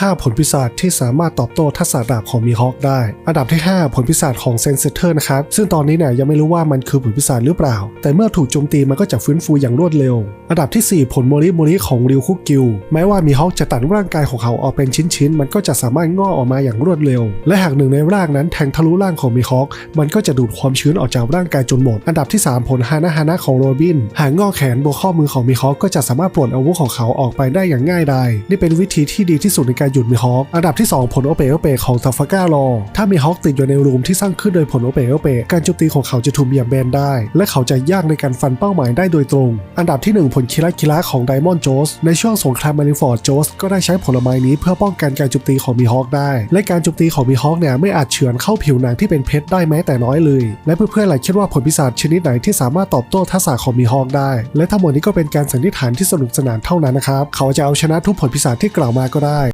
5 ผลพิศาจที่สามารถตอบโต้ทักษะดาบของมีฮอคได้ อันดับที่ 5 ผลพิศาจของเซนเซเตอร์นะครับ ซึ่งตอนนี้เนี่ยยังไม่รู้ว่ามันคือผลพิศาจหรือเปล่า แต่เมื่อถูกโจมตีมันก็จะฟื้นฟูอย่างรวดเร็ว อันดับทีสี่4 ผลโมริโมริของริวคุกิว แม้ว่ามีฮอคจะตัดร่างกายของเขาออกเป็นชิ้นๆ มันก็จะสามารถงอกออกมาอย่างรวดเร็ว และหากหนึ่งในร่างนั้นแทงทะลุร่างของมีฮอคมันก็จะดูดความชื้นออกจากร่างกายจนหมด อันดับที่ 3 ผลฮานะฮานะของโรบิน หางงอแขนบนข้อมือของมีฮอคก็จะสามารถปลดอาวุธของเขาออกไปได้อย่างง่ายดายนี่เป็นวิธีที่ดีที่สุดในการหยุดมีฮอคอันดับที่ 2 ผลโอเปโอเปของทาฟาก้ารอ ถ้ามีฮอคติดอยู่ในรูมที่สร้างขึ้นโดยผลโอเปโอเปการโจมตีของเขาจะถูกเบี่ยงเบนได้ และเขาจะยากในการฟันเป้าหมายได้โดยตรง อันดับที่ 1 ผลคิระคิระของไดมอนด์โจสในช่วงสงครามมาริฟอร์ดโจสก็ได้ใช้ผลไม้นี้เพื่อป้องกันการโจมตีของมีฮอคได้ และการโจมตีของมีฮอคเนี่ยไม่อาจเฉือนเข้าผิวหนังที่เป็นเพชรได้แม้แต่น้อยเลย และเพื่อนๆหลายคิดว่าผลพิศาจชนิดไหนที่สามารถตอบโต้ทักษะของมีฮอคได้ และทั้งหมดนี้ก็เป็นการสันนิษฐานที่สนุกสนานเท่านั้นนะครับ เขาจะเอาชนะทุกผลพิศาจที่กล่าวมาก็ได้